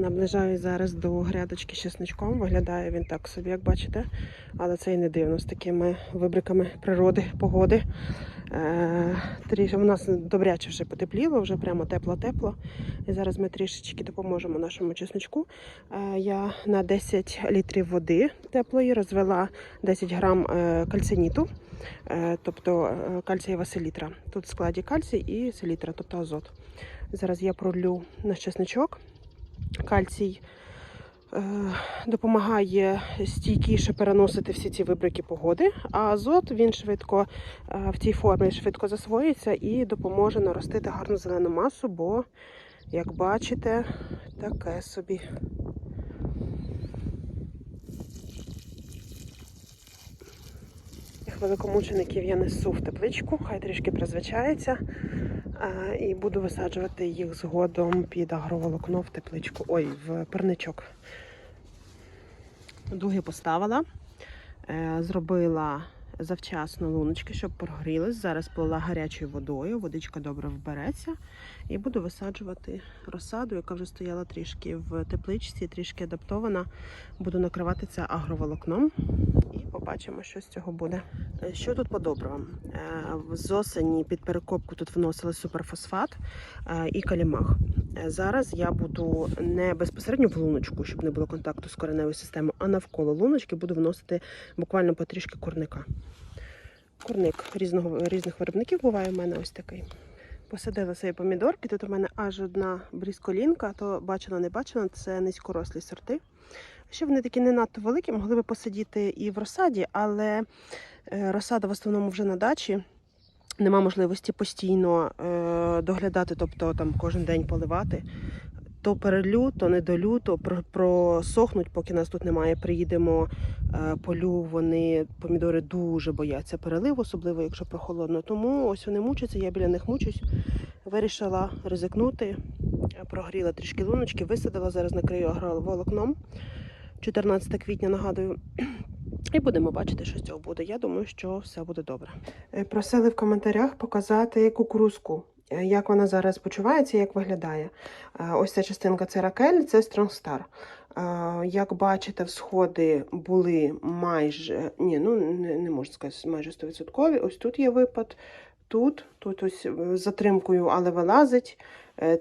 Наближаюсь зараз до грядочки з чесничком. Виглядає він так собі, як бачите. Але це і не дивно з такими вибриками природи, погоди. Е, тріш... У нас добряче вже потепліло, вже прямо тепло-тепло. І зараз ми трішечки допоможемо нашому чесничку. Е, я на 10 літрів води теплої розвела 10 грам е, кальциніту, тобто кальцієва селітра. Тут в складі кальцій і селітра, тобто азот. Зараз я пролю наш чесничок. Кальцій е, допомагає стійкіше переносити всі ці вибрики погоди, а азот він швидко е, в цій формі швидко засвоїться і допоможе наростити гарну зелену масу, бо, як бачите, таке собі. Великомучеників я несу в тепличку, хай трішки призвичається. І буду висаджувати їх згодом під агроволокно в тепличку. Ой, в парничок. Дуги поставила, е, зробила завчасно луночки, щоб прогрілись. Зараз полила гарячою водою, водичка добре вбереться. І буду висаджувати розсаду, яка вже стояла трішки в тепличці, трішки адаптована. Буду накривати це агроволокном і побачимо, що з цього буде. Що тут по добривам? Е, З осені під перекопку тут вносили суперфосфат е, і калімах. Е, Зараз я буду не безпосередньо в луночку, щоб не було контакту з кореневою системою, а навколо луночки буду вносити буквально потрішки курника. Курник різного, різних виробників буває у мене ось такий. Посадила собі помідорки. Тут у мене аж одна брізколінка, то бачила, не бачила, це низькорослі сорти. Ще вони такі не надто великі, могли би посадити і в розсаді, але е, розсада в основному вже на дачі. Нема можливості постійно е, доглядати, тобто там кожен день поливати. То перелю, то не долю, то просохнуть, поки нас тут немає. Приїдемо е, полю. Вони помідори дуже бояться переливу, особливо якщо прохолодно. Тому ось вони мучаться, я біля них мучусь. Вирішила ризикнути, прогріла трішки луночки, висадила, зараз накрию агроволокном. 14 квітня нагадую. І будемо бачити, що з цього буде. Я думаю, що все буде добре. Е, Просили в коментарях показати кукурузку, як вона зараз почувається, як виглядає. Е, Ось ця частинка це ракель, це Star. Е, Як бачите, всходи були майже, ні, ну не, можна сказати, майже 100%. Ось тут є випад, тут, тут ось е, з затримкою, але вилазить.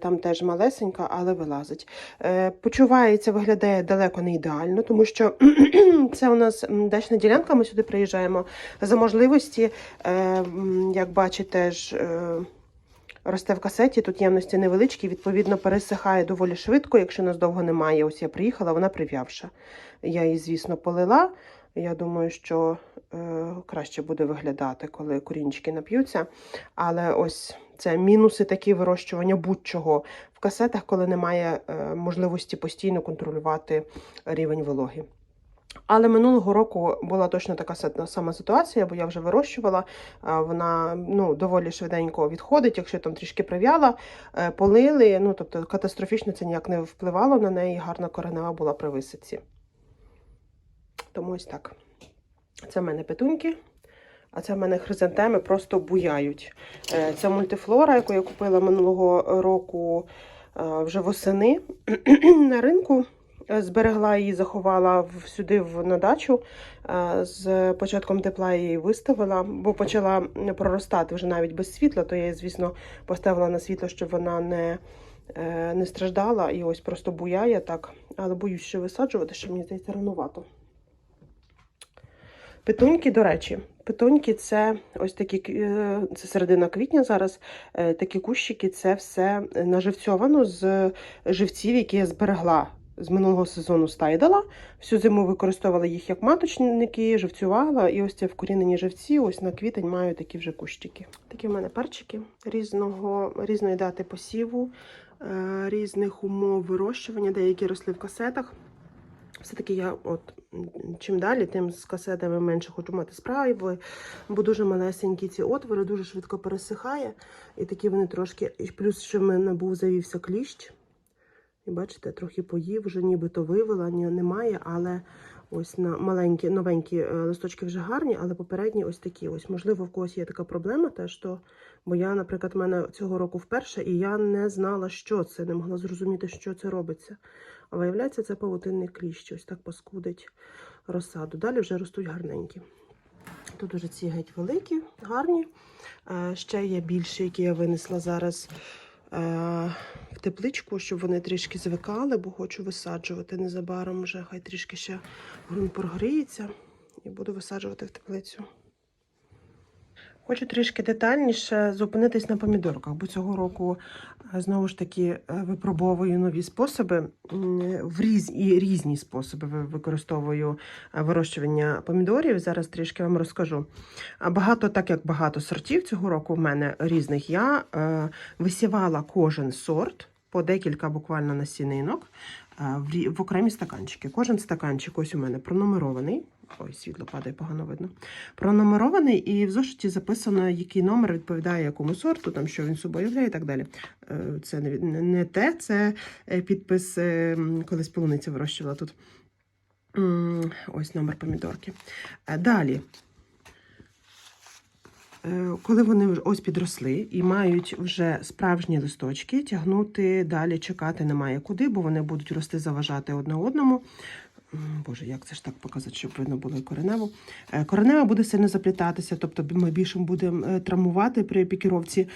Там теж малесенька, але вилазить. Почувається, виглядає далеко не ідеально, тому що це у нас дачна ділянка. Ми сюди приїжджаємо за можливості. Як бачите, ж росте в касеті, тут ємності невеличкі, відповідно, пересихає доволі швидко. Якщо нас довго немає, ось я приїхала, вона прив'явша. Я її, звісно, полила. Я думаю, що е, краще буде виглядати, коли корінчики нап'ються. Але ось це мінуси такі вирощування будь-чого в касетах, коли немає е, можливості постійно контролювати рівень вологи. Але минулого року була точно така сама ситуація, бо я вже вирощувала. Вона ну, доволі швиденько відходить, якщо там трішки прив'яла, е, полили. Ну, тобто катастрофічно це ніяк не впливало на неї, гарна коренева була при висадці. Тому ось так. Це в мене петуньки, а це в мене хризантеми просто буяють. Це мультифлора, яку я купила минулого року вже восени на ринку. Е, Зберегла її, заховала сюди в, на дачу. Е, З початком тепла її виставила, бо почала проростати вже навіть без світла, то я її, звісно, поставила на світло, щоб вона не, е, не страждала. І ось просто буяє так. Але боюсь ще висаджувати, що мені здається рановато. Петуньки, до речі, петуньки це ось такі це середина квітня зараз. Такі кущики, це все наживцьовано з живців, які я зберегла з минулого сезону стайдала. Всю зиму використовувала їх як маточники, живцювала. І ось ці вкорінені живці, ось на квітень маю такі вже кущики. Такі в мене перчики різного, різної дати посіву, е, різних умов вирощування, деякі росли в касетах. Все-таки я от чим далі, тим з касетами менше хочу мати справи, бо дуже малесенькі ці отвори, дуже швидко пересихає. І такі вони трошки. і Плюс, що в мене був завівся кліщ. І бачите, трохи поїв, вже нібито вивела, ні, немає, але Ось на маленькі, новенькі е, листочки вже гарні, але попередні ось такі. Ось, можливо, в когось є така проблема, теж то, бо я, наприклад, в мене цього року вперше, і я не знала, що це, не могла зрозуміти, що це робиться. А виявляється, це павутинний кліщ, ось так паскудить розсаду. Далі вже ростуть гарненькі. Тут уже ці геть великі, гарні. Е, Ще є більші, які я винесла зараз в тепличку, щоб вони трішки звикали, бо хочу висаджувати незабаром вже. Хай трішки ще ґрунт прогріється і буду висаджувати в теплицю. Хочу трішки детальніше зупинитись на помідорках, бо цього року е, знову ж таки е, випробовую нові способи в різ... і різні способи використовую е, вирощування помідорів. Зараз трішки вам розкажу. Багато, так як багато сортів цього року в мене різних, я висівала кожен сорт по декілька буквально насінинок в, окремі стаканчики. Кожен стаканчик ось у мене пронумерований. Ой, світло падає, погано видно. Пронумерований, і в зошиті записано, який номер відповідає якому сорту, там що він собою являє і так далі. Е, Це не, те, це е, підпис, е, колись полуницю вирощувала тут. Ось номер помідорки. Е, Далі. Е, Коли вони ось підросли і мають вже справжні листочки, тягнути далі чекати немає куди, бо вони будуть рости, заважати одне одному. Боже, як це ж так показати, щоб видно було і кореневу. Е, Коренева буде сильно заплітатися, тобто ми більше будемо е, травмувати при пікіровці,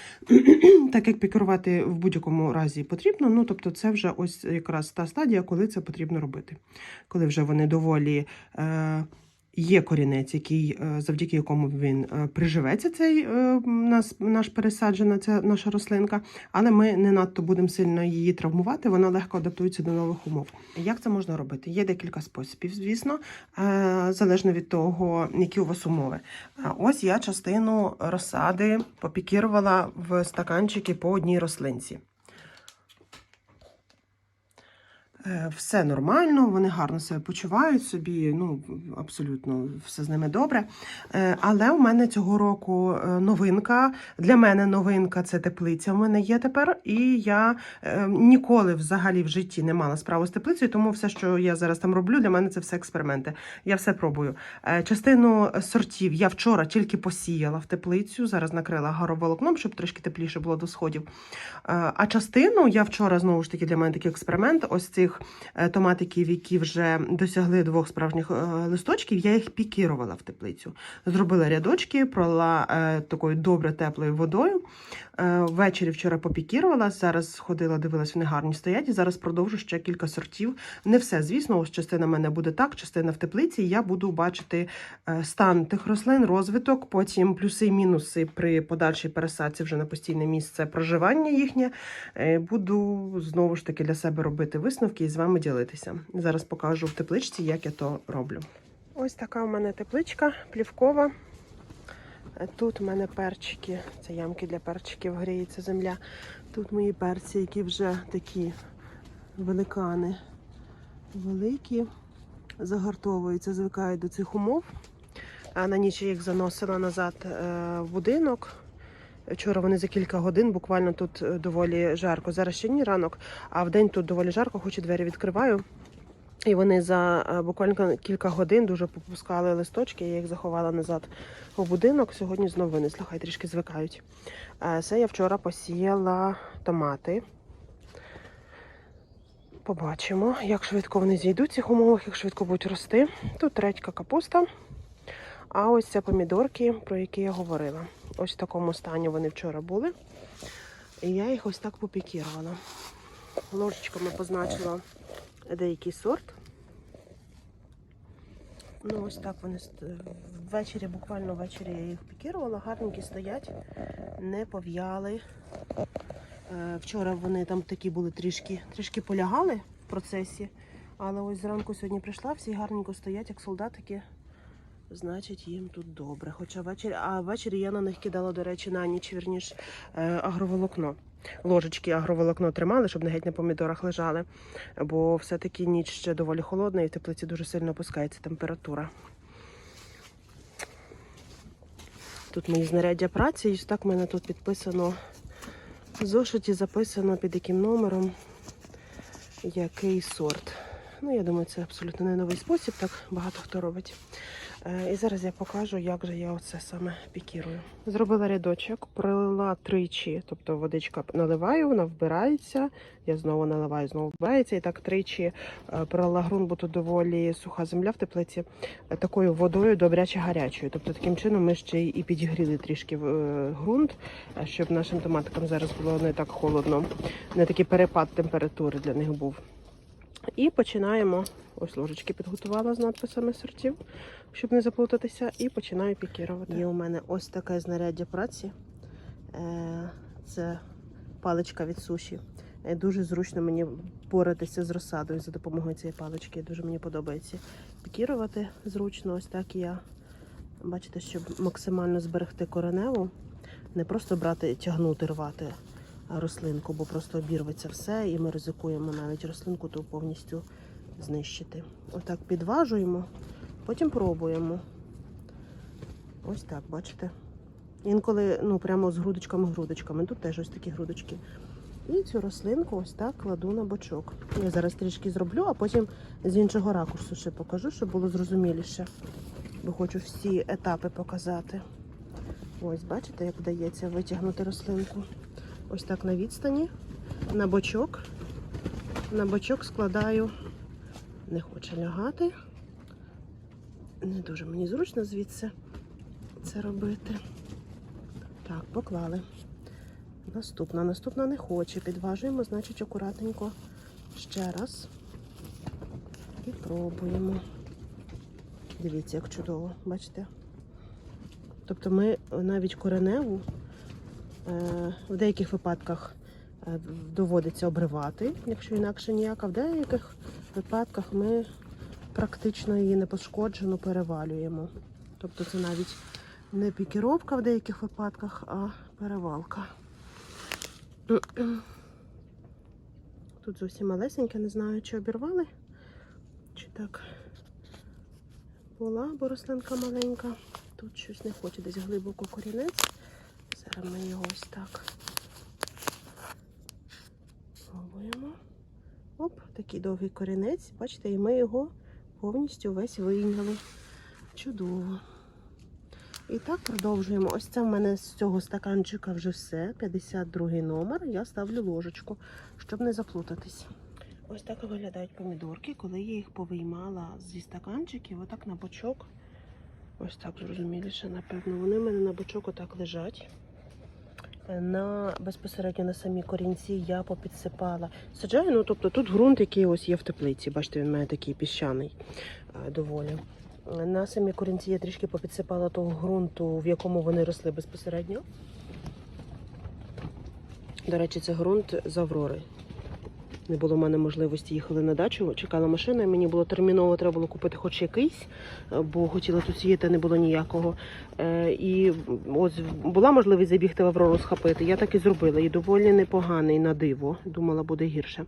так як пікірувати в будь-якому разі потрібно. Ну, тобто, це вже ось якраз та стадія, коли це потрібно робити. Коли вже вони доволі. Е, Є корінець, який, е, завдяки якому він е, приживеться, цей е, нас, наш пересаджена, ця наша рослинка, але ми не надто будемо сильно її травмувати, вона легко адаптується до нових умов. Як це можна робити? Є декілька способів, звісно, залежно від того, які у вас умови. Ось я частину розсади попікірувала в стаканчики по одній рослинці. Е, Все нормально, вони гарно себе почувають собі, ну абсолютно все з ними добре. Е, Але у мене цього року е, новинка. Для мене новинка це теплиця. У мене є тепер, і я е, ніколи взагалі в житті не мала справу з теплицею, тому все, що я зараз там роблю, для мене це все експерименти. Я все пробую. Е, Частину сортів я вчора тільки посіяла в теплицю, зараз накрила гороволокном, щоб трішки тепліше було до сходів. Е, А частину я вчора знову ж таки для мене такий експеримент. Ось цих е, томатиків, які вже досягли двох справжніх е, листочків, я їх пікірувала в теплицю. Зробила рядочки, пролила е, такою добре теплою водою. Ввечері вчора попікірувала. Зараз ходила, дивилась, вони гарні стоять. І зараз продовжу ще кілька сортів. Не все, звісно, ось частина мене буде так, частина в теплиці. Я буду бачити стан тих рослин, розвиток, потім плюси і мінуси при подальшій пересадці вже на постійне місце проживання їхнє. Буду знову ж таки для себе робити висновки і з вами ділитися. Зараз покажу в тепличці, як я то роблю. Ось така у мене тепличка плівкова. Тут у мене перчики, це ямки для перчиків, гріється земля. Тут мої перці, які вже такі великани, великі, загартовуються, звикають до цих умов. А на ніч я їх заносила назад е, в будинок. Вчора вони за кілька годин, буквально тут е, доволі жарко. Зараз ще ні ранок, а в день тут доволі жарко, хоч і двері відкриваю. І вони за е, буквально кілька годин дуже попускали листочки, я їх заховала назад у будинок. Сьогодні знову винесла, хай трішки звикають. Е, Це я вчора посіяла томати. Побачимо, як швидко вони зійдуть в цих умовах, як швидко будуть рости. Тут редька капуста. А ось це помідорки, про які я говорила. Ось в такому стані вони вчора були. І я їх ось так попікірувала. Ложечками позначила деякий сорт. Ну, ось так вони ввечері, буквально ввечері я їх пікірувала, гарненькі стоять, не пов'яли. Е, Вчора вони там такі були трішки, трішки полягали в процесі, але ось зранку сьогодні прийшла, всі гарненько стоять, як солдатики. Значить, їм тут добре. Хоча ввечері, а ввечері я на них кидала, до речі, на ніч, вірніш, е, агроволокно. Ложечки агроволокно тримали, щоб не геть на помідорах лежали. Бо все-таки ніч ще доволі холодна і в теплиці дуже сильно опускається температура. Тут мої знаряддя праці, і так в мене тут підписано зошиті, записано під яким номером, який сорт. Ну, я думаю, це абсолютно не новий спосіб, так багато хто робить. Е, І зараз я покажу, як же я оце саме пікірую. Зробила рядочок, пролила тричі, тобто водичка наливаю, вона вбирається. Я знову наливаю, знову вбирається. І так тричі е, пролила ґрунт, бо тут доволі суха земля в теплиці, е, такою водою добряче гарячою. Тобто таким чином ми ще і підігріли трішки ґрунт, щоб нашим томатикам зараз було не так холодно, не такий перепад температури для них був. І починаємо. Ось ложечки підготувала з надписами сортів, щоб не заплутатися, і починаю пікірувати. Є у мене ось таке знаряддя праці. Е, Це паличка від суші. Е, Дуже зручно мені боратися з розсадою за допомогою цієї палички. Дуже мені подобається пікірувати зручно. Ось так я. Бачите, щоб максимально зберегти кореневу, не просто брати, тягнути, рвати рослинку, бо просто обірветься все, і ми ризикуємо навіть рослинку ту повністю знищити. Отак підважуємо, потім пробуємо. Ось так, бачите? Інколи ну, прямо з грудочками-грудочками. Тут теж ось такі грудочки. І цю рослинку ось так кладу на бочок. Я зараз трішки зроблю, а потім з іншого ракурсу ще покажу, щоб було зрозуміліше. Бо хочу всі етапи показати. Ось, бачите, як вдається витягнути рослинку. Ось так на відстані, на бочок. На бочок складаю, не хоче лягати. Не дуже мені зручно звідси це робити. Так, поклали. Наступна. Наступна не хоче. Підважуємо, значить, акуратненько ще раз. І пробуємо. Дивіться, як чудово, бачите? Тобто ми навіть кореневу в деяких випадках е, доводиться обривати, якщо інакше ніяк, а в деяких випадках ми практично її непошкоджену перевалюємо. Тобто це навіть не пікіровка в деяких випадках, а перевалка. Тут зовсім малесеньке, не знаю, чи обірвали, чи так була, бо рослинка маленька. Тут щось не хоче, десь глибоко корінець. Зараз ми його ось так пробуємо. Оп, такий довгий корінець. Бачите, і ми його повністю весь вийняли. Чудово. І так продовжуємо. Ось це в мене з цього стаканчика вже все. 52 номер. Я ставлю ложечку, щоб не заплутатись. Ось так виглядають помідорки, коли я їх повиймала зі стаканчиків, отак на бочок. Ось так зрозуміліше, напевно. Вони в мене на бочок отак лежать. На безпосередньо на самі корінці я попідсипала. Саджаю, ну тобто тут ґрунт, який ось є в теплиці. Бачите, він має такий піщаний е, доволі. На самі корінці я трішки попідсипала того ґрунту, в якому вони росли безпосередньо. До речі, це ґрунт з Аврори. Не було в мене можливості їхали на дачу, чекала машина, і мені було терміново треба було купити хоч якийсь, е, бо хотіла тут сіяти, не було ніякого. Е, І ось була можливість забігти в Аврору схопити. Я так і зробила. І доволі непоганий на диво. Думала, буде гірше.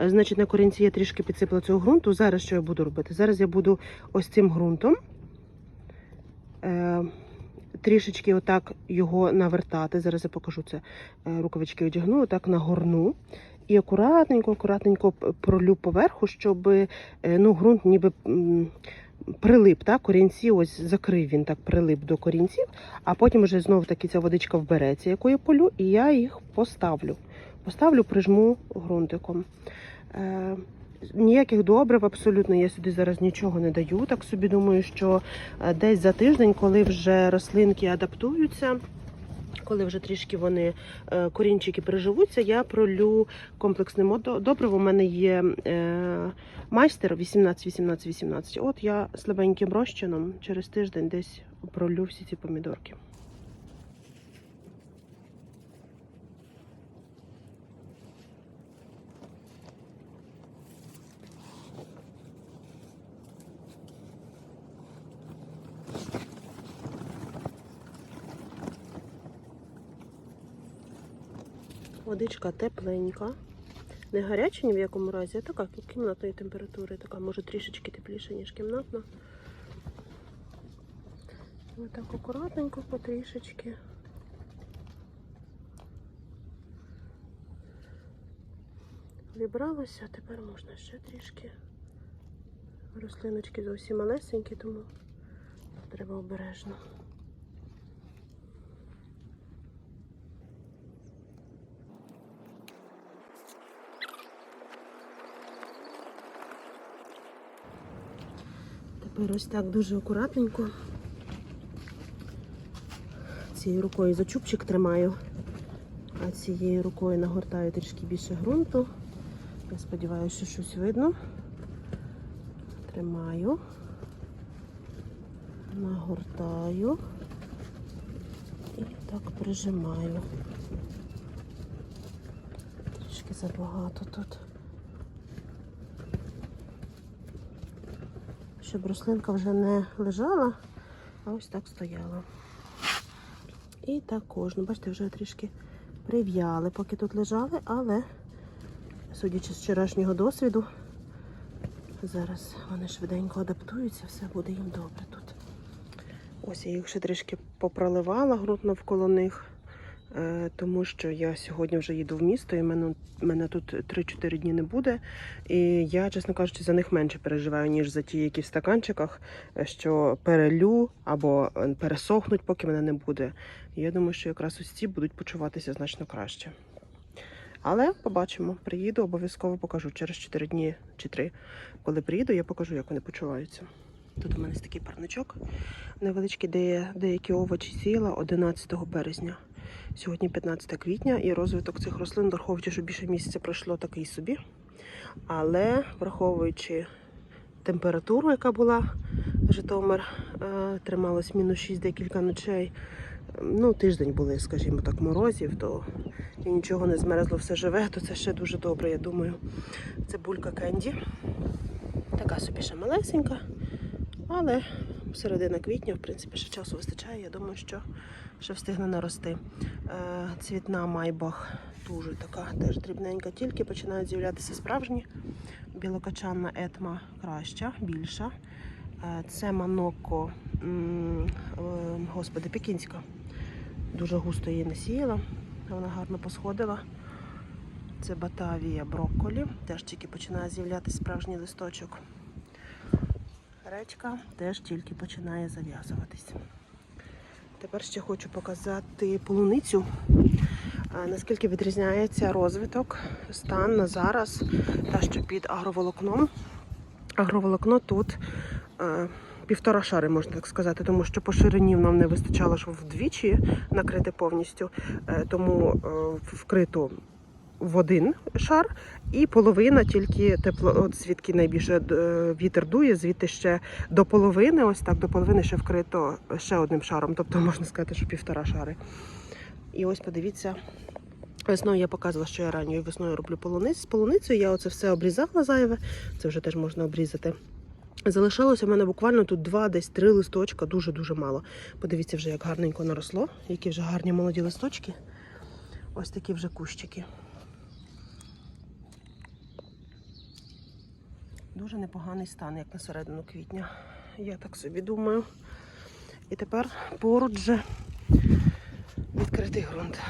Е, Значить, на корінці я трішки підсипала цього ґрунту. Зараз що я буду робити? Зараз я буду ось цим ґрунтом. Трішечки отак його навертати. Зараз я покажу це. Рукавички одягну, отак нагорну. І акуратненько, акуратненько пролю поверху, щоб е, ну, ґрунт ніби прилип, так? корінці ось закрив він так прилип до корінців, а потім вже знову таки ця водичка вбереться, яку я полю, і я їх поставлю. Поставлю, прижму ґрунтиком. Е, Ніяких добрив абсолютно я сюди зараз нічого не даю. Так собі думаю, що е, десь за тиждень, коли вже рослинки адаптуються, коли вже трішки вони е, корінчики переживуться, я пролю комплексним добриво. У мене є е, майстер 18-18-18. От я слабеньким розчином через тиждень десь пролю всі ці помідорки. Водичка тепленька. Не гаряча ні в якому разі, а така кімнатної температури, така може трішечки тепліша, ніж кімнатна. Ось так акуратненько потрішечки. Вібралося, тепер можна ще трішки Рослиночки зовсім малесенькі, тому треба обережно. Тепер ось так дуже акуратненько. Цією рукою за чубчик тримаю, а цією рукою нагортаю трішки більше ґрунту. Я сподіваюся, що щось видно. Тримаю, нагортаю і так прижимаю. Трішки забагато тут. Щоб рослинка вже не лежала, а ось так стояла. І також, ну бачите, вже трішки прив'яли, поки тут лежали, але, судячи з вчорашнього досвіду, зараз вони швиденько адаптуються, все буде їм добре тут. Ось я їх ще трішки попроливала ґрунт навколо них, тому що я сьогодні вже їду в місто, і мене, мене тут 3-4 дні не буде. І я, чесно кажучи, за них менше переживаю, ніж за ті, які в стаканчиках, е, що перелю або е, пересохнуть, поки мене не буде. Я думаю, що якраз ось ці будуть почуватися значно краще. Але побачимо, приїду, обов'язково покажу через 4 дні чи 3. Коли приїду, я покажу, як вони почуваються. Тут у мене такий парничок невеличкий, де я деякі овочі сіяла 11 березня. Сьогодні 15 квітня, і розвиток цих рослин, враховуючи, що більше місяця пройшло такий собі. Але враховуючи температуру, яка була, Житомир е, трималось мінус 6 декілька ночей. Ну, тиждень були, скажімо так, морозів, то і нічого не змерзло, все живе, то це ще дуже добре, я думаю. Цибулька Кенді. Така собі ще малесенька, але середина квітня, в принципі, ще часу вистачає. Я думаю, що ще встигне нарости. Е, цвітна майбах дуже така, теж дрібненька, тільки починають з'являтися справжні. Білокачанна етма краща, більша. Е, Це маноко, е, господи, пекінська. Дуже густо її не сіяла, вона гарно посходила. Це Батавія брокколі, теж тільки починає з'являтися справжній листочок. Речка теж тільки починає зав'язуватись. Тепер ще хочу показати полуницю. Наскільки відрізняється розвиток, стан на зараз, та що під агроволокном. Агроволокно тут півтора шари, можна так сказати, тому що по ширині нам не вистачало, щоб вдвічі накрити повністю, е, тому е, вкрито в один шар, і половина тільки тепло, от звідки найбільше е, вітер дує, звідти ще до половини, ось так, до половини ще вкрито ще одним шаром, тобто можна сказати, що півтора шари. І ось подивіться. Весною я показувала, що я ранньою весною роблю полуниць. З полуницею я оце все обрізала зайве, це вже теж можна обрізати. Залишалося в мене буквально тут два, десь три листочка, дуже-дуже мало. Подивіться вже, як гарненько наросло, які вже гарні молоді листочки. Ось такі вже кущики. Дуже непоганий стан, як на середину квітня. Я так собі думаю. І тепер поруч же відкритий ґрунт.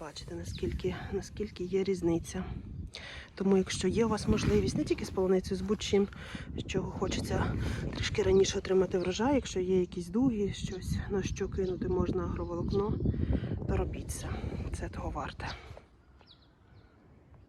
Бачите, наскільки, наскільки є різниця. Тому, якщо є у вас можливість не тільки з полуницею, з будь-чим, з чого хочеться трішки раніше отримати врожай, якщо є якісь дуги, щось на що кинути можна агроволокно, то робіть це. Це того варте.